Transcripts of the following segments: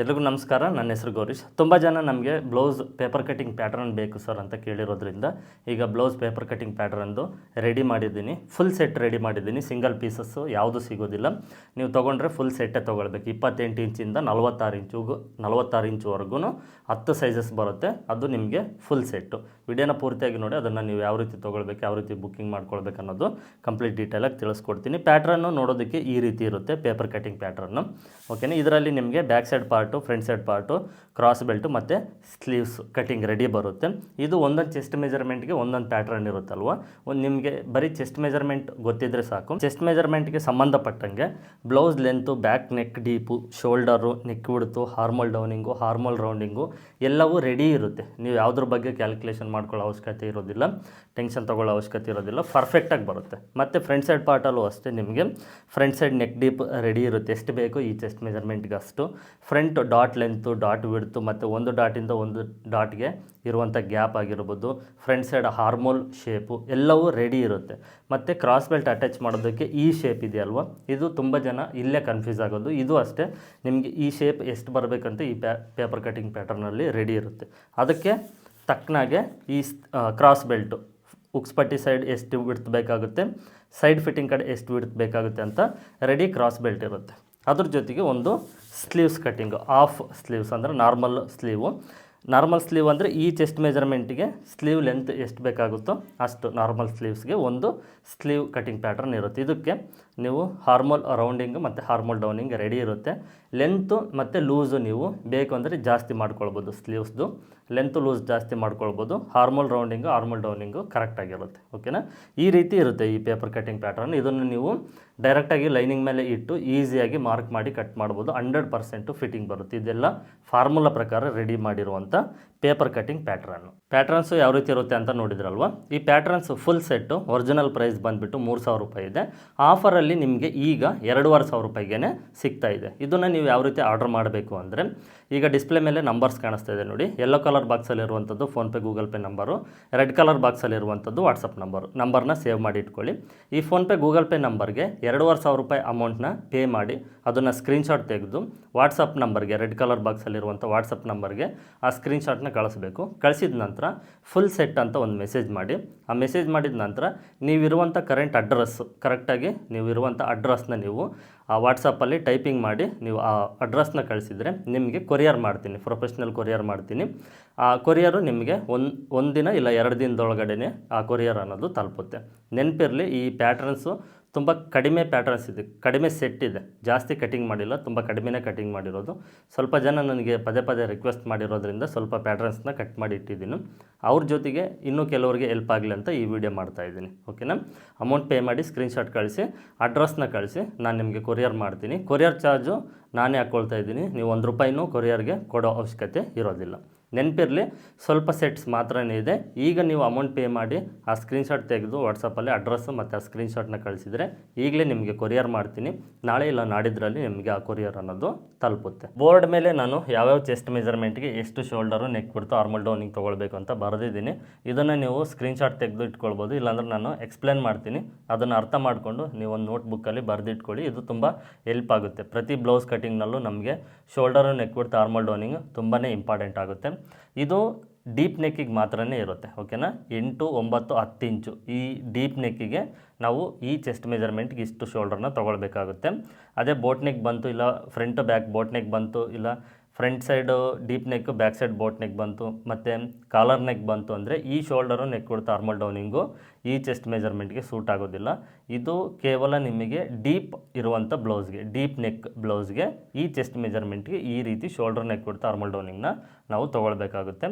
ಎಲ್ರಿಗೂ ನಮಸ್ಕಾರ. ನನ್ನ ಹೆಸರು ಗೌರೀಶ್. ತುಂಬ ಜನ ನಮಗೆ ಬ್ಲೌಸ್ ಪೇಪರ್ ಕಟಿಂಗ್ ಪ್ಯಾಟ್ರನ್ ಬೇಕು ಸರ್ ಅಂತ ಕೇಳಿರೋದ್ರಿಂದ ಈಗ ಬ್ಲೌಸ್ ಪೇಪರ್ ಕಟಿಂಗ್ ಪ್ಯಾಟ್ರನ್ದು ರೆಡಿ ಮಾಡಿದ್ದೀನಿ. ಫುಲ್ ಸೆಟ್ ರೆಡಿ ಮಾಡಿದ್ದೀನಿ. ಸಿಂಗಲ್ ಪೀಸಸ್ಸು ಯಾವುದು ಸಿಗೋದಿಲ್ಲ. ನೀವು ತೊಗೊಂಡ್ರೆ ಫುಲ್ ಸೆಟ್ಟೇ ತೊಗೊಳ್ಬೇಕು. ಇಪ್ಪತ್ತೆಂಟು ಇಂಚಿಂದ ನಲ್ವತ್ತಾರು ಇಂಚುಗೂ, ನಲವತ್ತಾರು ಇಂಚುವರೆಗೂ ಹತ್ತು ಸೈಜಸ್ ಬರುತ್ತೆ. ಅದು ನಿಮಗೆ ಫುಲ್ ಸೆಟ್ಟು. ವಿಡಿಯೋನ ಪೂರ್ತಿಯಾಗಿ ನೋಡಿ, ಅದನ್ನು ನೀವು ಯಾವ ರೀತಿ ತೊಗೊಳ್ಬೇಕು, ಯಾವ ರೀತಿ ಬುಕ್ಕಿಂಗ್ ಮಾಡ್ಕೊಳ್ಬೇಕು ಅನ್ನೋದು ಕಂಪ್ಲೀಟ್ ಡೀಟೇಲಾಗಿ ತಿಳಿಸ್ಕೊಡ್ತೀನಿ. ಪ್ಯಾಟ್ರನ್ನು ನೋಡೋದಕ್ಕೆ ಈ ರೀತಿ ಇರುತ್ತೆ, ಪೇಪರ್ ಕಟಿಂಗ್ ಪ್ಯಾಟ್ರನ್ನು ಓಕೆನಾ? ಇದರಲ್ಲಿ ನಿಮಗೆ back side part front side part, cross belt ಮತ್ತು ಸ್ಲೀವ್ಸ್ ಕಟಿಂಗ್ ರೆಡಿ ಬರುತ್ತೆ. ಇದು ಒಂದೊಂದು ಚೆಸ್ಟ್ ಮೆಜರ್ಮೆಂಟ್ಗೆ ಒಂದೊಂದು ಪ್ಯಾಟ್ರನ್ ಇರುತ್ತಲ್ವ? ಒಂದು ನಿಮಗೆ ಬರೀ ಚೆಸ್ಟ್ ಮೆಜರ್ಮೆಂಟ್ ಗೊತ್ತಿದ್ರೆ ಸಾಕು. ಚೆಸ್ಟ್ ಮೆಜರ್ಮೆಂಟ್ಗೆ ಸಂಬಂಧಪಟ್ಟಂಗೆ blouse length back neck deep shoulder neck width armhole downing ಹಾರ್ಮೋಲ್ rounding ಎಲ್ಲವೂ ರೆಡಿ ಇರುತ್ತೆ. ನೀವು ಯಾವುದ್ರ ಬಗ್ಗೆ ಕ್ಯಾಲ್ಕುಲೇಷನ್ ಮಾಡ್ಕೊಳ್ಳೋ ಅವಶ್ಯಕತೆ ಇರೋದಿಲ್ಲ. ಟೆನ್ಷನ್ ತೊಗೊಳ್ಳೋ ಅವಶ್ಯಕತೆ ಇರೋದಿಲ್ಲ ಪರ್ಫೆಕ್ಟಾಗಿ ಬರುತ್ತೆ. ಮತ್ತು ಫ್ರಂಟ್ ಸೈಡ್ ಪಾರ್ಟಲ್ಲೂ ಅಷ್ಟೇ ನಿಮಗೆ. Front side neck deep ready ಇರುತ್ತೆ. ಎಷ್ಟು ಬೇಕು ಈ ಚೆಸ್ಟ್ ಮೆಜರ್ಮೆಂಟ್ಗೆ ಅಷ್ಟು. Front dot length dot width ಮತ್ತು ಒಂದು ಡಾಟಿಂದ ಒಂದು ಡಾಟ್ಗೆ ಇರುವಂಥ ಗ್ಯಾಪ್ ಆಗಿರ್ಬೋದು. ಫ್ರಂಟ್ ಸೈಡ್ ಹಾರ್ಮೋಲ್ ಶೇಪು ಎಲ್ಲವೂ ರೆಡಿ ಇರುತ್ತೆ. ಮತ್ತು ಕ್ರಾಸ್ ಬೆಲ್ಟ್ ಅಟ್ಯಾಚ್ ಮಾಡೋದಕ್ಕೆ ಈ ಶೇಪ್ ಇದೆಯಲ್ವ ಇದು ತುಂಬ ಜನ ಇಲ್ಲೇ ಕನ್ಫ್ಯೂಸ್ ಆಗೋದು. ಇದು ಅಷ್ಟೇ, ನಿಮಗೆ ಈ ಶೇಪ್ ಎಷ್ಟು ಬರಬೇಕಂತ ಈ ಪೇಪರ್ ಕಟಿಂಗ್ ಪ್ಯಾಟರ್ನಲ್ಲಿ ರೆಡಿ ಇರುತ್ತೆ. ಅದಕ್ಕೆ ತಕ್ಕನಾಗೆ ಈ ಕ್ರಾಸ್ ಬೆಲ್ಟು ಉಕ್ಸ್ಪಟ್ಟಿ ಸೈಡ್ ಎಷ್ಟು ವಿಡ್ತ್ ಬೇಕಾಗುತ್ತೆ ಸೈಡ್ ಫಿಟ್ಟಿಂಗ್ ಕಡೆ ಎಷ್ಟು ವಿಡ್ತ್ ಬೇಕಾಗುತ್ತೆ ಅಂತ ರೆಡಿ ಕ್ರಾಸ್ ಬೆಲ್ಟ್ ಇರುತ್ತೆ. ಅದ್ರ ಜೊತೆಗೆ ಒಂದು ಸ್ಲೀವ್ಸ್ ಕಟ್ಟಿಂಗು ಆಫ್ ಸ್ಲೀವ್ಸ್ ಅಂದರೆ ನಾರ್ಮಲ್ ಸ್ಲೀವು ನಾರ್ಮಲ್ ಸ್ಲೀವ್ ಅಂದರೆ ಈ ಚೆಸ್ಟ್ ಮೆಜರ್ಮೆಂಟಿಗೆ ಸ್ಲೀವ್ ಲೆಂತ್ ಎಷ್ಟು ಬೇಕಾಗುತ್ತೋ ಅಷ್ಟು ನಾರ್ಮಲ್ ಸ್ಲೀವ್ಸ್ಗೆ ಒಂದು ಸ್ಲೀವ್ ಕಟಿಂಗ್ ಪ್ಯಾಟ್ರನ್ ಇರುತ್ತೆ. ಇದಕ್ಕೆ ನೀವು ಹಾರ್ಮೋಲ್ ರೌಂಡಿಂಗ್ ಮತ್ತು ಹಾರ್ಮೋಲ್ ಡೌನಿಂಗ್ ರೆಡಿ ಇರುತ್ತೆ. ಲೆಂತು ಮತ್ತು ಲೂಸು ನೀವು ಬೇಕು ಅಂದರೆ ಜಾಸ್ತಿ ಮಾಡ್ಕೊಳ್ಬೋದು ಸ್ಲೀವ್ಸ್ದು ಲೆಂತು ಲೂಸ್ ಜಾಸ್ತಿ ಮಾಡ್ಕೊಳ್ಬೋದು. ಹಾರ್ಮೋಲ್ ರೌಂಡಿಂಗು ಹಾರ್ಮೋಲ್ ಡೌನಿಂಗು ಕರೆಕ್ಟಾಗಿರುತ್ತೆ ಓಕೆನಾ ಈ ರೀತಿ ಇರುತ್ತೆ ಈ ಪೇಪರ್ ಕಟಿಂಗ್ ಪ್ಯಾಟ್ರನ್ ಇದನ್ನು ನೀವು ಡೈರೆಕ್ಟಾಗಿ ಲೈನಿಂಗ್ ಮೇಲೆ ಇಟ್ಟು ಈಸಿಯಾಗಿ ಮಾರ್ಕ್ ಮಾಡಿ ಕಟ್ ಮಾಡ್ಬೋದು. ಹಂಡ್ರೆಡ್ ಪರ್ಸೆಂಟು ಫಿಟ್ಟಿಂಗ್ ಬರುತ್ತೆ. ಇದೆಲ್ಲ ಫಾರ್ಮುಲಾ ಪ್ರಕಾರ ರೆಡಿ ಮಾಡಿರುವಂಥ ಪೇಪರ್ ಕಟ್ಟಿಂಗ್ ಪ್ಯಾಟ್ರನ್ನು ಪ್ಯಾಟ್ರನ್ಸು ಯಾವ ರೀತಿ ಇರುತ್ತೆ ಅಂತ ನೋಡಿದ್ರಲ್ವ? ಈ patterns full set original price ಬಂದುಬಿಟ್ಟು ಮೂರು ಸಾವಿರ ರೂಪಾಯಿ ಇದೆ. ಆಫರಲ್ಲಿ ನಿಮಗೆ ಈಗ ಎರಡೂವರೆ ಸಾವಿರ ರೂಪಾಯಿಗೆ ಸಿಗ್ತಾ ಇದೆ. ಇದನ್ನು ನೀವು ಯಾವ ರೀತಿ ಆರ್ಡರ್ ಮಾಡಬೇಕು ಅಂದರೆ ಈಗ ಡಿಸ್ಪ್ಲೇ ಮೇಲೆ ನಂಬರ್ಸ್ ಕಾಣಿಸ್ತಾ ಇದೆ ನೋಡಿ. ಯೆಲ್ಲೋ ಕಲರ್ ಬಾಕ್ಸಲ್ಲಿ ಇರುವಂಥದ್ದು PhonePe Google Pay number red colour ಬಾಕ್ಸಲ್ಲಿ ಇರುವಂಥದ್ದು ವಾಟ್ಸಪ್ ನಂಬರು ನಂಬರ್ನ ಸೇವ್ ಮಾಡಿ ಇಟ್ಕೊಳ್ಳಿ. ಈ ಫೋನ್ಪೇ ಗೂಗಲ್ ಪೇ ನಂಬರ್ಗೆ ಎರಡೂವರೆ ಸಾವಿರ ರೂಪಾಯಿ ಅಮೌಂಟ್ನ ಪೇ ಮಾಡಿ ಅದನ್ನು ಸ್ಕ್ರೀನ್ಶಾಟ್ ತೆಗೆದು ವಾಟ್ಸಪ್ ನಂಬರ್ಗೆ ರೆಡ್ ಕಲರ್ ಬಾಕ್ಸಲ್ಲಿರುವಂಥ ವಾಟ್ಸಪ್ ನಂಬರ್ಗೆ ಆ ಸ್ಕ್ರೀನ್ಶಾಟ್ನ ಕಳಿಸ್ಬೇಕು. ಕಳಿಸಿದ ನಂತರ ಫುಲ್ ಸೆಟ್ ಅಂತ ಒಂದು ಮೆಸೇಜ್ ಮಾಡಿ. ಆ ಮೆಸೇಜ್ ಮಾಡಿದ ನಂತರ ನೀವಿರುವಂಥ ಕರೆಂಟ್ ಅಡ್ರೆಸ್ಸು ಕರೆಕ್ಟಾಗಿ ನೀವು ಇರುವಂಥ ಅಡ್ರೆಸ್ನ ನೀವು ಆ ವಾಟ್ಸಪ್ಪಲ್ಲಿ ಟೈಪಿಂಗ್ ಮಾಡಿ ನೀವು ಆ ಅಡ್ರೆಸ್ನ ಕಳಿಸಿದರೆ ನಿಮಗೆ ಕೊರಿಯರ್ ಮಾಡ್ತೀನಿ ಪ್ರೊಫೆಷ್ನಲ್ ಕೊರಿಯರ್ ಮಾಡ್ತೀನಿ. ಆ ಕೊರಿಯರು ನಿಮಗೆ ಒಂದು ಒಂದಿನ ಇಲ್ಲ ಎರಡು ದಿನದೊಳಗಡೆ ಆ ಕೊರಿಯರ್ ಅನ್ನೋದು ತಲುಪುತ್ತೆ. ನೆನಪಿರಲಿ ಈ ಪ್ಯಾಟ್ರನ್ಸು ತುಂಬ ಕಡಿಮೆ ಪ್ಯಾಟರ್ನ್ಸ್ ಇದೆ, ಕಡಿಮೆ ಸೆಟ್ ಇದೆ. ಜಾಸ್ತಿ ಕಟಿಂಗ್ ಮಾಡಿಲ್ಲ, ತುಂಬ ಕಡಿಮೆನೇ ಕಟಿಂಗ್ ಮಾಡಿರೋದು. ಸ್ವಲ್ಪ ಜನ ನನಗೆ ಪದೇ ಪದೇ ರಿಕ್ವೆಸ್ಟ್ ಮಾಡಿರೋದ್ರಿಂದ ಸ್ವಲ್ಪ ಪ್ಯಾಟ್ರನ್ಸ್ನ ಕಟ್ ಮಾಡಿ ಇಟ್ಟಿದ್ದೀನಿ. ಅವ್ರ ಜೊತೆಗೆ ಇನ್ನೂ ಕೆಲವರಿಗೆ ಹೆಲ್ಪ್ ಆಗಲಿ ಅಂತ ಈ ವಿಡಿಯೋ ಮಾಡ್ತಾ ಇದ್ದೀನಿ. ಓಕೆನಾ ಅಮೌಂಟ್ ಪೇ ಮಾಡಿ ಸ್ಕ್ರೀನ್ಶಾಟ್ ಕಳಿಸಿ ಅಡ್ರೆಸ್ನ ಕಳಿಸಿ, ನಾನು ನಿಮಗೆ ಕೊರಿಯರ್ ಮಾಡ್ತೀನಿ. ಕೊರಿಯರ್ ಚಾರ್ಜು ನಾನೇ ಹಾಕ್ಕೊಳ್ತಾ ಇದ್ದೀನಿ. ನೀವು ಒಂದು ರೂಪಾಯಿನೂ ಕೊರಿಯರ್ಗೆ ಕೊಡೋ ಅವಶ್ಯಕತೆ ಇರೋದಿಲ್ಲ. ನೆನಪಿರಲಿ, ಸ್ವಲ್ಪ ಸೆಟ್ಸ್ ಮಾತ್ರನೇ ಇದೆ. ಈಗ ನೀವು ಅಮೌಂಟ್ ಪೇ ಮಾಡಿ, ಆ ಸ್ಕ್ರೀನ್ಶಾಟ್ ತೆಗೆದು ವಾಟ್ಸಪ್ಪಲ್ಲಿ ಅಡ್ರೆಸ್ಸು ಮತ್ತು ಆ ಸ್ಕ್ರೀನ್ಶಾಟ್ನ ಕಳಿಸಿದರೆ ಈಗಲೇ ನಿಮಗೆ ಕೊರಿಯರ್ ಮಾಡ್ತೀನಿ. ನಾಳೆ ಇಲ್ಲ ನಾಡಿದ್ರಲ್ಲಿ ನಿಮಗೆ ಆ ಕೊರಿಯರ್ ಅನ್ನೋದು ತಲುಪುತ್ತೆ. ಬೋರ್ಡ್ ಮೇಲೆ ನಾನು ಯಾವ್ಯಾವ ಚೆಸ್ಟ್ ಮೆಜರ್ಮೆಂಟ್ಗೆ ಎಷ್ಟು ಶೋಲ್ಡರು ನೆಕ್ ಬಿಡ್ತು ಆರ್ಮಲ್ ಡೌನಿಂಗ್ ತೊಗೊಳ್ಬೇಕು ಅಂತ ಬರೆದಿದ್ದೀನಿ. ಇದನ್ನು ನೀವು ಸ್ಕ್ರೀನ್ಶಾಟ್ ತೆಗೆದು ಇಟ್ಕೊಳ್ಬೋದು. ಇಲ್ಲಾಂದ್ರೆ ನಾನು ಎಕ್ಸ್ಪ್ಲೇನ್ ಮಾಡ್ತೀನಿ. ಅದನ್ನು ಅರ್ಥ ಮಾಡಿಕೊಂಡು ನೀವು ಒಂದು ನೋಟ್ಬುಕ್ಕಲ್ಲಿ ಬರೆದಿಟ್ಕೊಳ್ಳಿ. ಇದು ತುಂಬ ಹೆಲ್ಪ್ ಆಗುತ್ತೆ. ಪ್ರತಿ ಬ್ಲೌಸ್ ಕಟಿಂಗ್ನಲ್ಲೂ ನಮಗೆ ಶೋಲ್ಡರು ನೆಕ್ ಬಿಡ್ತು ಆರ್ಮಲ್ ಡೌನಿಂಗ್ ತುಂಬಾ ಇಂಪಾರ್ಟೆಂಟ್ ಆಗುತ್ತೆ. ಇದು ಡೀಪ್ ನೆಕ್ಕಿಗೆ ಮಾತ್ರನೇ ಇರುತ್ತೆ ಓಕೆನಾ ಎಂಟು, ಒಂಬತ್ತು, ಹತ್ತು ಇಂಚು. ಈ ಡೀಪ್ ನೆಕ್ಕಿಗೆ ನಾವು ಈ ಚೆಸ್ಟ್ ಮೆಜರ್ಮೆಂಟ್ಗೆ ಇಷ್ಟು ಶೋಲ್ಡರ್ನ ತೊಗೊಳ್ಬೇಕಾಗುತ್ತೆ. ಅದೇ ಬೋಟ್ ನೆಕ್ ಬಂತು, ಇಲ್ಲ ಫ್ರಂಟ್ ಬ್ಯಾಕ್ ಬೋಟ್ ನೆಕ್ ಬಂತು, ಇಲ್ಲ front side, deep neck, back side boat neck ಬಂತು. ಮತ್ತು ಕಾಲರ್ ನೆಕ್ ಬಂತು ಅಂದರೆ ಈ ಶೋಲ್ಡರು ನೆಕ್ ಕೊಡ್ತಾ ಆರ್ಮಲ್ ಡೌನಿಂಗು. ಈ ಚೆಸ್ಟ್ ಮೆಜರ್ಮೆಂಟ್ಗೆ ಸೂಟ್ ಆಗೋದಿಲ್ಲ. ಇದು ಕೇವಲ ನಿಮಗೆ ಡೀಪ್ ಇರುವಂಥ ಬ್ಲೌಸ್ಗೆ, ಡೀಪ್ ನೆಕ್ ಬ್ಲೌಸ್ಗೆ ಈ ಚೆಸ್ಟ್ ಮೆಜರ್ಮೆಂಟ್ಗೆ ಈ ರೀತಿ ಶೋಲ್ಡರ್ ನೆಕ್ ಕೊಡ್ತಾ ಆರ್ಮಲ್ ಡೌನಿಂಗ್ನ ನಾವು ತೊಗೊಳ್ಬೇಕಾಗುತ್ತೆ.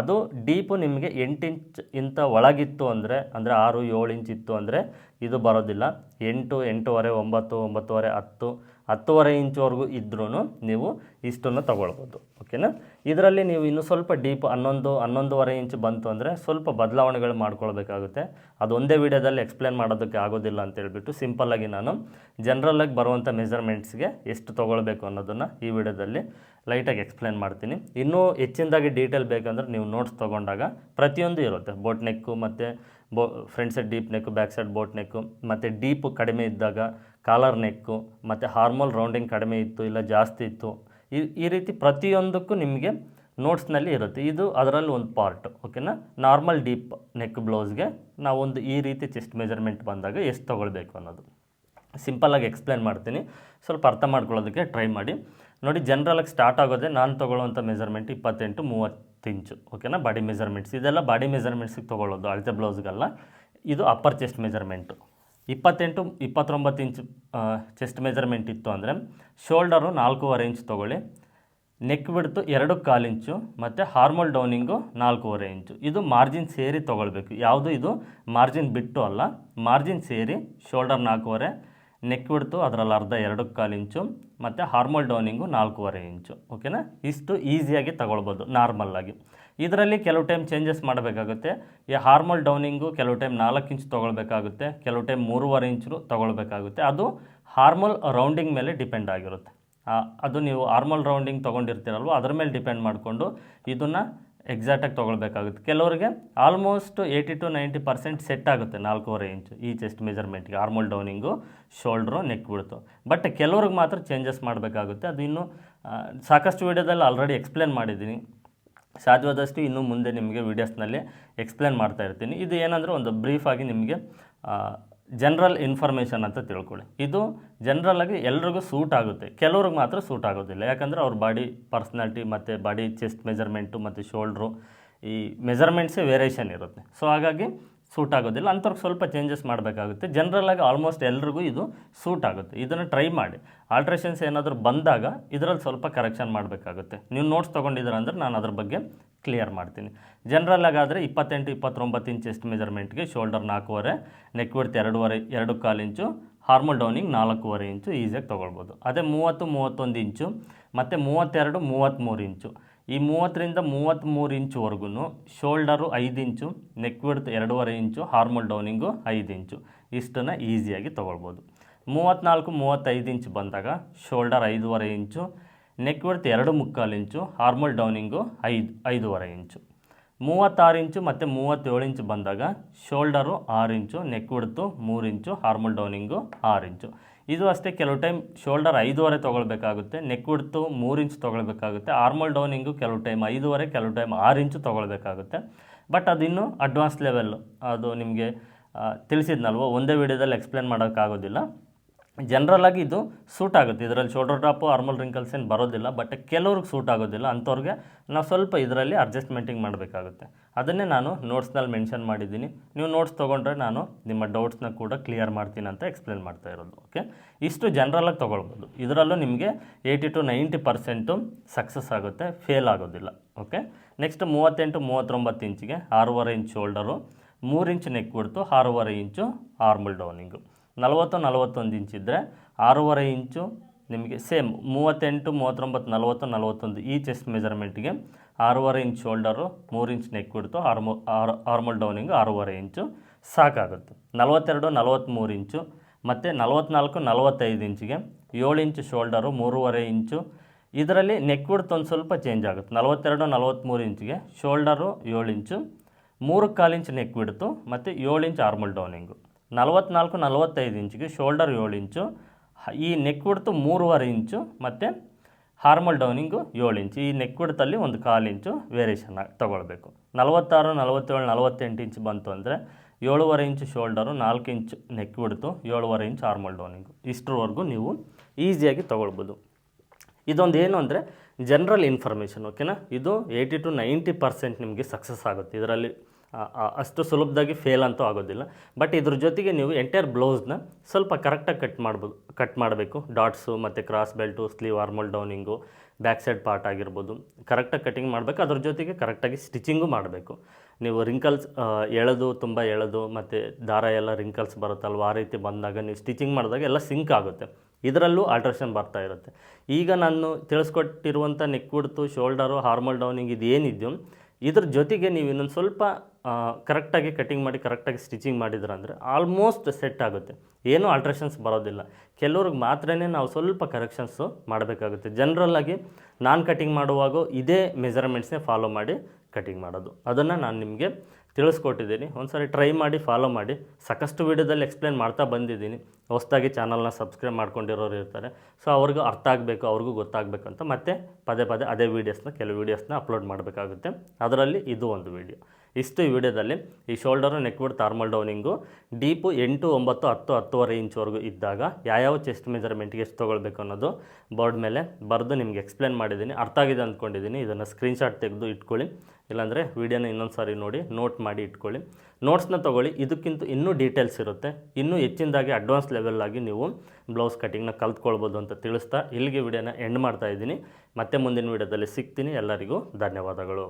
ಅದು ಡೀಪು ನಿಮಗೆ ಎಂಟು ಇಂಚ್ ಇಂಥ ಒಳಗಿತ್ತು ಅಂದರೆ ಅಂದರೆ ಆರು ಏಳು ಇಂಚ್ ಇತ್ತು ಅಂದರೆ ಇದು ಬರೋದಿಲ್ಲ. ಎಂಟು, ಎಂಟೂವರೆ, ಒಂಬತ್ತು, ಒಂಬತ್ತುವರೆ, ಹತ್ತು ಹತ್ತುವರೆ ಇಂಚುವರೆಗೂ ಇದ್ರೂ ನೀವು ಇಷ್ಟನ್ನು ತಗೊಳ್ಬೋದು ಓಕೆನಾ ಇದರಲ್ಲಿ ನೀವು ಇನ್ನೂ ಸ್ವಲ್ಪ ಡೀಪ್ ಹನ್ನೊಂದು, ಹನ್ನೊಂದುವರೆ ಇಂಚ್ ಬಂತು ಅಂದರೆ ಸ್ವಲ್ಪ ಬದಲಾವಣೆಗಳು ಮಾಡ್ಕೊಳ್ಬೇಕಾಗುತ್ತೆ. ಅದು ಒಂದೇ ವೀಡಿಯೋದಲ್ಲಿ ಎಕ್ಸ್ಪ್ಲೇನ್ ಮಾಡೋದಕ್ಕೆ ಆಗೋದಿಲ್ಲ ಅಂತ ಹೇಳ್ಬಿಟ್ಟು ಸಿಂಪಲ್ಲಾಗಿ ನಾನು ಜನರಲ್ಲಾಗಿ ಬರುವಂಥ ಮೆಜರ್ಮೆಂಟ್ಸ್ಗೆ ಎಷ್ಟು ತೊಗೊಳ್ಬೇಕು ಅನ್ನೋದನ್ನು ಈ ವಿಡಿಯೋದಲ್ಲಿ ಲೈಟಾಗಿ ಎಕ್ಸ್ಪ್ಲೇನ್ ಮಾಡ್ತೀನಿ. ಇನ್ನೂ ಹೆಚ್ಚಿನದಾಗಿ ಡೀಟೇಲ್ ಬೇಕಂದ್ರೆ ನೀವು ನೋಟ್ಸ್ ತೊಗೊಂಡಾಗ ಪ್ರತಿಯೊಂದು ಇರುತ್ತೆ. ಬೋಟ್ ನೆಕ್ಕು ಮತ್ತು ಬೋ front side deep neck back side boat neck ಮತ್ತು ಡೀಪ್ ಕಡಿಮೆ ಇದ್ದಾಗ ಕಾಲರ್ ನೆಕ್ಕು, ಮತ್ತು ಹಾರ್ಮೋಲ್ ರೌಂಡಿಂಗ್ ಕಡಿಮೆ ಇತ್ತು ಇಲ್ಲ ಜಾಸ್ತಿ ಇತ್ತು, ಈ ರೀತಿ ಪ್ರತಿಯೊಂದಕ್ಕೂ ನಿಮಗೆ ನೋಟ್ಸ್ನಲ್ಲಿ ಇರುತ್ತೆ. ಇದು ಅದರಲ್ಲಿ ಒಂದು ಪಾರ್ಟ್, ಓಕೆನಾ? ನಾರ್ಮಲ್ ಡೀಪ್ ನೆಕ್ ಬ್ಲೌಸ್ಗೆ ನಾವೊಂದು ಈ ರೀತಿ ಚೆಸ್ಟ್ ಮೆಜರ್ಮೆಂಟ್ ಬಂದಾಗ ಎಷ್ಟು ತೊಗೊಳ್ಬೇಕು ಅನ್ನೋದು. ಸಿಂಪಲ್ಲಾಗಿ ಎಕ್ಸ್ಪ್ಲೇನ್ ಮಾಡ್ತೀನಿ. ಸ್ವಲ್ಪ ಅರ್ಥ ಮಾಡ್ಕೊಳ್ಳೋದಕ್ಕೆ ಟ್ರೈ ಮಾಡಿ. ನೋಡಿ ಜನ್ರಲಾಗಿ ಸ್ಟಾರ್ಟ್ ಆಗೋದೇ ನಾನು ತೊಗೊಳ್ಳೋವಂಥ ಮೆಜರ್ಮೆಂಟ್ ಇಪ್ಪತ್ತೆಂಟು, ಮೂವತ್ತು ಇಂಚು ಓಕೆನಾ? ಬಾಡಿ ಮೆಜರ್ಮೆಂಟ್ಸ್ ಇದೆಲ್ಲ ಬಾಡಿ ಮೆಜರ್ಮೆಂಟ್ಸಿಗೆ ತೊಗೊಳ್ಳೋದು, ಅಳತೆ ಬ್ಲೌಸ್ಗೆಲ್ಲ. ಇದು ಅಪ್ಪರ್ ಚೆಸ್ಟ್ ಮೆಜರ್ಮೆಂಟು ಇಪ್ಪತ್ತೆಂಟು, ಇಪ್ಪತ್ತೊಂಬತ್ತು ಇಂಚ್ ಚೆಸ್ಟ್ ಮೆಜರ್ಮೆಂಟ್ ಇತ್ತು ಅಂದರೆ ಶೋಲ್ಡರು ನಾಲ್ಕೂವರೆ ಇಂಚ್ ತೊಗೊಳ್ಳಿ ನೆಕ್ ಬಿಡ್ತು ಎರಡು ಕಾಲು ಇಂಚು, ಮತ್ತು ಹಾರ್ಮೋಲ್ ಡೌನಿಂಗು ನಾಲ್ಕೂವರೆ ಇಂಚು. ಇದು ಮಾರ್ಜಿನ್ ಸೇರಿ ತೊಗೊಳ್ಬೇಕು. ಯಾವುದು? ಇದು ಮಾರ್ಜಿನ್ ಬಿಟ್ಟು ಅಲ್ಲ ಮಾರ್ಜಿನ್ ಸೇರಿ ಶೋಲ್ಡರ್ ನಾಲ್ಕೂವರೆ ನೆಕ್ ಬಿಡ್ತು ಅದರಲ್ಲಿ ಅರ್ಧ ಎರಡು ಕಾಲು ಇಂಚು, ಮತ್ತು ಹಾರ್ಮೋಲ್ ಡೌನಿಂಗು ನಾಲ್ಕೂವರೆ ಇಂಚು. ಓಕೆನಾ ಇಷ್ಟು ಈಸಿಯಾಗಿ ತಗೊಳ್ಬೋದು ನಾರ್ಮಲ್ಲಾಗಿ ಇದರಲ್ಲಿ ಕೆಲವು ಟೈಮ್ ಚೇಂಜಸ್ ಮಾಡಬೇಕಾಗುತ್ತೆ. ಈ ಹಾರ್ಮಲ್ ಡೌನಿಂಗು ಕೆಲವು ಟೈಮ್ ನಾಲ್ಕು ಇಂಚ್ ತೊಗೊಳ್ಬೇಕಾಗುತ್ತೆ, ಕೆಲವು ಟೈಮ್ ಮೂರುವರೆ ಇಂಚು ತೊಗೊಳ್ಬೇಕಾಗುತ್ತೆ. ಅದು ಹಾರ್ಮಲ್ ರೌಂಡಿಂಗ್ ಮೇಲೆ ಡಿಪೆಂಡ್ ಆಗಿರುತ್ತೆ. ಅದು ನೀವು ಹಾರ್ಮಲ್ ರೌಂಡಿಂಗ್ ತೊಗೊಂಡಿರ್ತೀರಲ್ವ, ಅದ್ರ ಮೇಲೆ ಡಿಪೆಂಡ್ ಮಾಡಿಕೊಂಡು ಇದನ್ನು ಎಕ್ಸಾಕ್ಟಾಗಿ ತೊಗೊಳ್ಬೇಕಾಗುತ್ತೆ. ಕೆಲವರಿಗೆ almost eighty to ninety percent set ಆಗುತ್ತೆ ನಾಲ್ಕೂವರೆ ಇಂಚು ಈ chest ಮೆಜರ್ಮೆಂಟ್ಗೆ armhole downing shoulder neck width but ಕೆಲವ್ರಿಗೆ ಮಾತ್ರ ಚೇಂಜಸ್ ಮಾಡಬೇಕಾಗುತ್ತೆ. ಅದು ಇನ್ನೂ ಸಾಕಷ್ಟು ವೀಡಿಯೋದಲ್ಲಿ ಆಲ್ರೆಡಿ ಎಕ್ಸ್ಪ್ಲೇನ್ ಮಾಡಿದ್ದೀನಿ. ಸಾಧ್ಯವಾದಷ್ಟು ಇನ್ನು ಮುಂದೆ ನಿಮಗೆ ವೀಡಿಯೋಸ್ನಲ್ಲಿ ಎಕ್ಸ್ಪ್ಲೇನ್ ಮಾಡ್ತಾ ಇರ್ತೀನಿ. ಇದು ಏನಂದರೆ ಒಂದು ಬ್ರೀಫಾಗಿ ನಿಮಗೆ ಜನರಲ್ ಇನ್ಫಾರ್ಮೇಷನ್ ಅಂತ ತಿಳ್ಕೊಳ್ಳಿ. ಇದು ಜನರಲಾಗಿ ಎಲ್ರಿಗೂ ಸೂಟ್ ಆಗುತ್ತೆ. ಕೆಲವ್ರಿಗೆ ಮಾತ್ರ ಸೂಟ್ ಆಗೋದಿಲ್ಲ. ಯಾಕಂದರೆ ಅವ್ರ ಬಾಡಿ ಪರ್ಸ್ನಾಲಿಟಿ ಮತ್ತು ಬಾಡಿ ಚೆಸ್ಟ್ ಮೆಜರ್ಮೆಂಟು ಮತ್ತು ಶೋಲ್ಡ್ರು ಈ ಮೆಜರ್ಮೆಂಟ್ಸೇ ವೇರಿಯೇಷನ್ ಇರುತ್ತೆ. ಸೊ ಹಾಗಾಗಿ ಸೂಟ್ ಆಗೋದಿಲ್ಲ. ಅಂಥವ್ರಿಗೆ ಸ್ವಲ್ಪ ಚೇಂಜಸ್ ಮಾಡಬೇಕಾಗುತ್ತೆ. ಜನರಲಾಗಿ ಆಲ್ಮೋಸ್ಟ್ ಎಲ್ರಿಗೂ ಇದು ಸೂಟ್ ಆಗುತ್ತೆ. ಇದನ್ನು ಟ್ರೈ ಮಾಡಿ. ಆಲ್ಟ್ರೇಷನ್ಸ್ ಏನಾದರೂ ಬಂದಾಗ ಇದರಲ್ಲಿ ಸ್ವಲ್ಪ ಕರೆಕ್ಷನ್ ಮಾಡಬೇಕಾಗುತ್ತೆ. ನೀವು ನೋಟ್ಸ್ ತೊಗೊಂಡಿದ್ದೀರ ಅಂದರೆ ನಾನು ಅದ್ರ ಬಗ್ಗೆ ಕ್ಲಿಯರ್ ಮಾಡ್ತೀನಿ. ಜನರಲ್ ಆದರೆ ಇಪ್ಪತ್ತೆಂಟು, ಇಪ್ಪತ್ತೊಂಬತ್ತು ಇಂಚ್ ಚೆಸ್ಟ್ ಮೆಜರ್ಮೆಂಟ್ಗೆ ಶೋಲ್ಡರ್ ನಾಲ್ಕೂವರೆ ನೆಕ್ ವಿಡ್ತ್ ಎರಡೂವರೆ, ಎರಡು ಕಾಲು ಇಂಚು ಹಾರ್ಮಲ್ ಡೌನಿಂಗ್ ನಾಲ್ಕೂವರೆ ಇಂಚು ಈಸಿಯಾಗಿ ತೊಗೊಳ್ಬೋದು. ಅದೇ ಮೂವತ್ತು, ಮೂವತ್ತೊಂದು ಇಂಚು ಮತ್ತು ಮೂವತ್ತೆರಡು, ಮೂವತ್ತ್ಮೂರು ಇಂಚು ಈ ಮೂವತ್ತರಿಂದ ಮೂವತ್ತ್ಮೂರು ಇಂಚುವರೆಗೂ ಶೋಲ್ಡರು ಐದು ಇಂಚು ನೆಕ್ ವಿಡ್ತ್ ಎರಡೂವರೆ ಇಂಚು ಹಾರ್ಮಲ್ ಡೌನಿಂಗು ಐದು ಇಂಚು. ಇಷ್ಟನ್ನು ಈಸಿಯಾಗಿ ತೊಗೊಳ್ಬೋದು. ಮೂವತ್ತ್ನಾಲ್ಕು ಮೂವತ್ತೈದು ಇಂಚು ಬಂದಾಗ ಶೋಲ್ಡರ್ ಐದೂವರೆ ಇಂಚು ನೆಕ್ ವಿಡ್ತ್ ಎರಡು ಮುಕ್ಕಾಲು ಇಂಚು ಹಾರ್ಮಲ್ ಡೌನಿಂಗು ಐದು, ಐದೂವರೆ ಇಂಚು. ಮೂವತ್ತಾರು ಇಂಚು ಮತ್ತು ಮೂವತ್ತೇಳು ಇಂಚು ಬಂದಾಗ ಶೋಲ್ಡರು ಆರು ಇಂಚು ನೆಕ್ ವಿಡ್ತು ಮೂರು ಇಂಚು ಹಾರ್ಮಲ್ ಡೌನಿಂಗು ಆರು ಇಂಚು. ಇದು ಅಷ್ಟೇ ಕೆಲವು ಟೈಮ್ ಶೋಲ್ಡರ್ ಐದೂವರೆ ತೊಗೊಳ್ಬೇಕಾಗುತ್ತೆ ನೆಕ್ ಉಡ್ತು ಮೂರು ಇಂಚ್ ತೊಗೊಳ್ಬೇಕಾಗುತ್ತೆ ಆರ್ಮಲ್ ಡೌನಿಂಗು ಕೆಲವು ಟೈಮ್ ಐದೂವರೆ, ಕೆಲವು ಟೈಮ್ ಆರು ಇಂಚು ತೊಗೊಳ್ಬೇಕಾಗುತ್ತೆ. ಬಟ್ ಅದಿನ್ನೂ ಅಡ್ವಾನ್ಸ್ ಲೆವೆಲ್ಲು ಅದು ನಿಮಗೆ ತಿಳಿಸಿದ್ನಲ್ವೋ? ಒಂದೇ ವಿಡಿಯೋದಲ್ಲಿ ಎಕ್ಸ್ಪ್ಲೇನ್ ಮಾಡೋಕ್ಕಾಗೋದಿಲ್ಲ. ಜನರಲಾಗಿ ಇದು ಸೂಟ್ ಆಗುತ್ತೆ. ಇದರಲ್ಲಿ ಶೋಲ್ಡರ್ ಟಾಪು ಆರ್ಮಲ್ ರಿಂಕಲ್ಸ್ ಏನು ಬರೋದಿಲ್ಲ ಬಟ್ ಕೆಲವ್ರಿಗೆ ಸೂಟ್ ಆಗೋದಿಲ್ಲ. ಅಂಥವ್ರಿಗೆ ನಾವು ಸ್ವಲ್ಪ ಇದರಲ್ಲಿ ಅಡ್ಜಸ್ಟ್ಮೆಂಟಿಂಗ್ ಮಾಡಬೇಕಾಗುತ್ತೆ. ಅದನ್ನೇ ನಾನು ನೋಟ್ಸ್ನಲ್ಲಿ ಮೆನ್ಷನ್ ಮಾಡಿದ್ದೀನಿ. ನೀವು ನೋಟ್ಸ್ ತೊಗೊಂಡ್ರೆ ನಾನು ನಿಮ್ಮ ಡೌಟ್ಸ್ನ ಕೂಡ ಕ್ಲಿಯರ್ ಮಾಡ್ತೀನಿ ಅಂತ ಎಕ್ಸ್ಪ್ಲೇನ್ ಮಾಡ್ತಾ ಇರೋದು ಓಕೆ ಇಷ್ಟು ಜನರಲಾಗಿ ತೊಗೊಳ್ಬೋದು. ಇದರಲ್ಲೂ ನಿಮಗೆ eighty to ninety percent success ಆಗುತ್ತೆ ಫೇಲ್ ಆಗೋದಿಲ್ಲ ಓಕೆ ನೆಕ್ಸ್ಟ್ ಮೂವತ್ತೆಂಟು, ಮೂವತ್ತೊಂಬತ್ತು ಇಂಚಿಗೆ ಆರೂವರೆ ಇಂಚ್ ಶೋಲ್ಡರು ಮೂರು ಇಂಚ್ ನೆಕ್ ಕೊಡ್ತು ಆರೂವರೆ ಇಂಚು ಆರ್ಮಲ್ ಡೌನಿಂಗು ನಲವತ್ತು ನಲವತ್ತೊಂದು ಇಂಚ್ ಇದ್ದರೆ ಆರೂವರೆ ಇಂಚು ನಿಮಗೆ ಸೇಮ್ ಮೂವತ್ತೆಂಟು, ಮೂವತ್ತೊಂಬತ್ತು, ನಲವತ್ತು, ನಲವತ್ತೊಂದು ಈ ಚೆಸ್ಟ್ ಮೆಜರ್ಮೆಂಟ್ಗೆ ಆರೂವರೆ ಇಂಚ್ ಶೋಲ್ಡರು ಮೂರು ಇಂಚ್ ನೆಕ್ ಬಿಡ್ತು ಆರ್ಮೋ ಆರ್ ಆರ್ಮಲ್ ಡೌನಿಂಗು ಆರೂವರೆ ಇಂಚು ಸಾಕಾಗುತ್ತೆ. ನಲವತ್ತೆರಡು ನಲವತ್ತ್ಮೂರು ಇಂಚು ಮತ್ತು ನಲವತ್ತ್ನಾಲ್ಕು ನಲವತ್ತೈದು ಇಂಚಿಗೆ ಏಳು ಇಂಚು ಶೋಲ್ಡರು ಮೂರುವರೆ ಇಂಚು ಇದರಲ್ಲಿ ನೆಕ್ ಬಿಡ್ತು ಒಂದು ಸ್ವಲ್ಪ ಚೇಂಜ್ ಆಗುತ್ತೆ. ನಲವತ್ತೆರಡು ನಲವತ್ತ್ಮೂರು ಇಂಚಿಗೆ ಶೋಲ್ಡರು ಏಳು ಇಂಚು ಮೂರು ಕಾಲು ಇಂಚ್ ನೆಕ್ ಬಿಡ್ತು ಮತ್ತು ಏಳು ಇಂಚ್ ಆರ್ಮಲ್ ಡೌನಿಂಗು ನಲವತ್ನಾಲ್ಕು ನಲವತ್ತೈದು ಇಂಚಿಗೆ ಶೋಲ್ಡರ್ ಏಳು ಇಂಚು, ಈ ನೆಕ್ ಬಿಡ್ತು ಮೂರುವರೆ ಇಂಚು ಮತ್ತು ಹಾರ್ಮಲ್ ಡೌನಿಂಗು ಏಳು ಇಂಚು. ಈ ನೆಕ್ ಬಿಡ್ತಲ್ಲಿ ಒಂದು ಕಾಲು ಇಂಚು ವೇರಿಯೇಷನ್ ತೊಗೊಳ್ಬೇಕು. ನಲವತ್ತಾರು, ನಲವತ್ತೇಳು, ನಲವತ್ತೆಂಟು ಇಂಚ್ ಬಂತು ಅಂದರೆ ಏಳುವರೆ ಇಂಚು ಶೋಲ್ಡರು, ನಾಲ್ಕು ಇಂಚು ನೆಕ್ ಬಿಡ್ತು ಏಳುವರೆ ಇಂಚು ಹಾರ್ಮಲ್ ಡೌನಿಂಗು ಇಷ್ಟರವರೆಗೂ ನೀವು ಈಸಿಯಾಗಿ ತೊಗೊಳ್ಬೋದು. ಇದೊಂದು ಏನು ಅಂದರೆ ಜನರಲ್ ಇನ್ಫಾರ್ಮೇಷನ್ ಓಕೆನಾ ಇದು ಏಯ್ಟಿ ಟು ನೈಂಟಿ ಪರ್ಸೆಂಟ್ ನಿಮಗೆ ಸಕ್ಸಸ್ ಆಗುತ್ತೆ. ಇದರಲ್ಲಿ ಅಷ್ಟು ಸುಲಭದಾಗಿ ಫೇಲ್ ಅಂತೂ ಆಗೋದಿಲ್ಲ. ಬಟ್ ಇದ್ರ ಜೊತೆಗೆ ನೀವು ಎಂಟೈರ್ ಬ್ಲೌಸ್ನ ಸ್ವಲ್ಪ ಕರೆಕ್ಟಾಗಿ ಕಟ್ ಮಾಡ್ಬೋದು ಕಟ್ ಮಾಡಬೇಕು. ಡಾಟ್ಸು ಮತ್ತು cross belt sleeve armhole ಡೌನಿಂಗು back side part ಆಗಿರ್ಬೋದು. ಕರೆಕ್ಟಾಗಿ ಕಟಿಂಗ್ ಮಾಡಬೇಕು. ಅದ್ರ ಜೊತೆಗೆ ಕರೆಕ್ಟಾಗಿ ಸ್ಟಿಚಿಂಗು ಮಾಡಬೇಕು. ನೀವು ರಿಂಕಲ್ಸ್ ಎಳೆದು, ತುಂಬ ಎಳೆದು, ಮತ್ತು ದಾರ ಎಲ್ಲ ರಿಂಕಲ್ಸ್ ಬರುತ್ತಲ್ವ, ಆ ರೀತಿ ಬಂದಾಗ ನೀವು ಸ್ಟಿಚಿಂಗ್ ಮಾಡಿದಾಗ ಎಲ್ಲ ಸಿಂಕ್ ಆಗುತ್ತೆ. ಇದರಲ್ಲೂ ಆಲ್ಟ್ರೇಷನ್ ಬರ್ತಾ ಇರುತ್ತೆ. ಈಗ ನಾನು ತಿಳಿಸ್ಕೊಟ್ಟಿರುವಂಥ neck width shoulder armhole downing ಇದು ಏನಿದೆಯೋ ಇದ್ರ ಜೊತೆಗೆ ನೀವು ಇನ್ನೊಂದು ಸ್ವಲ್ಪ ಕರೆಕ್ಟಾಗಿ ಕಟಿಂಗ್ ಮಾಡಿ, ಕರೆಕ್ಟಾಗಿ ಸ್ಟಿಚಿಂಗ್ ಮಾಡಿದ್ರಂದರೆ ಆಲ್ಮೋಸ್ಟ್ ಸೆಟ್ ಆಗುತ್ತೆ. ಏನೂ ಆಲ್ಟ್ರೇಷನ್ಸ್ ಬರೋದಿಲ್ಲ. ಕೆಲವ್ರಿಗೆ ಮಾತ್ರನೇ ನಾವು ಸ್ವಲ್ಪ ಕರೆಕ್ಷನ್ಸು ಮಾಡಬೇಕಾಗುತ್ತೆ. ಜನರಲ್ಲಾಗಿ ನಾನು ಕಟಿಂಗ್ ಮಾಡುವಾಗ ಇದೇ ಮೆಜರ್ಮೆಂಟ್ಸ್ನೇ ಫಾಲೋ ಮಾಡಿ ಕಟಿಂಗ್ ಮಾಡೋದು. ಅದನ್ನು ನಾನು ನಿಮಗೆ ತಿಳಿಸ್ಕೊಟ್ಟಿದ್ದೀನಿ. ಒಂದ್ಸರಿ ಟ್ರೈ ಮಾಡಿ ಫಾಲೋ ಮಾಡಿ. ಸಾಕಷ್ಟು ವೀಡಿಯೋದಲ್ಲಿ ಎಕ್ಸ್ಪ್ಲೇನ್ ಮಾಡ್ತಾ ಬಂದಿದ್ದೀನಿ. ಹೊಸದಾಗಿ ಚಾನಲ್ನ ಸಬ್ಸ್ಕ್ರೈಬ್ ಮಾಡ್ಕೊಂಡಿರೋರು ಇರ್ತಾರೆ. ಸೊ ಅವ್ರಿಗೂ ಅರ್ಥ ಆಗಬೇಕು, ಅವ್ರಿಗೂ ಗೊತ್ತಾಗಬೇಕು ಅಂತ ಮತ್ತೆ ಪದೇ ಪದೇ ಅದೇ ವೀಡಿಯೋಸ್ನ ಕೆಲವು ವೀಡಿಯೋಸ್ನ ಅಪ್ಲೋಡ್ ಮಾಡಬೇಕಾಗುತ್ತೆ. ಅದರಲ್ಲಿ ಇದು ಒಂದು ವೀಡಿಯೋ ಇಷ್ಟು ಈ ವಿಡಿಯೋದಲ್ಲಿ ಈ ಶೋಲ್ಡರು ನೆಕ್ವುಡ್ ಥಾರ್ಮಲ್ ಡೌನಿಂಗು, ಡೀಪು ಎಂಟು, ಒಂಬತ್ತು, ಹತ್ತು, ಹತ್ತುವರೆ ಇಂಚ್ವರೆಗೂ ಇದ್ದಾಗ ಯಾವ್ಯಾವ ಚೆಸ್ಟ್ ಮೆಜರ್ಮೆಂಟ್ಗೆ ಎಷ್ಟು ತೊಗೊಳ್ಬೇಕು ಅನ್ನೋದು ಬೋರ್ಡ್ ಮೇಲೆ ಬರೆದು ನಿಮ್ಗೆ ಎಕ್ಸ್ಪ್ಲೇನ್ ಮಾಡಿದ್ದೀನಿ. ಅರ್ಥ ಆಗಿದೆ ಅಂದ್ಕೊಂಡಿದ್ದೀನಿ. ಇದನ್ನು ಸ್ಕ್ರೀನ್ಶಾಟ್ ತೆಗೆದು ಇಟ್ಕೊಳ್ಳಿ. ಇಲ್ಲಾಂದರೆ ವಿಡಿಯೋನ ಇನ್ನೊಂದು ಸಾರಿ ನೋಡಿ, ನೋಟ್ ಮಾಡಿ ಇಟ್ಕೊಳ್ಳಿ. ನೋಟ್ಸ್ನ ತೊಗೊಳ್ಳಿ. ಇದಕ್ಕಿಂತ ಇನ್ನೂ ಡೀಟೇಲ್ಸ್ ಇರುತ್ತೆ. ಇನ್ನೂ ಹೆಚ್ಚಿನದಾಗಿ ಅಡ್ವಾನ್ಸ್ ಲೆವೆಲ್ಲಾಗಿ ನೀವು ಬ್ಲೌಸ್ ಕಟಿಂಗ್ನ ಕಲ್ತ್ಕೊಳ್ಬೋದು ಅಂತ ತಿಳಿಸ್ತಾ ಇಲ್ಲಿಗೆ ವಿಡಿಯೋನ ಎಂಡ್ ಮಾಡ್ತಾ ಇದ್ದೀನಿ. ಮತ್ತೆ ಮುಂದಿನ ವಿಡಿಯೋದಲ್ಲಿ ಸಿಗ್ತೀನಿ. ಎಲ್ಲರಿಗೂ ಧನ್ಯವಾದಗಳು.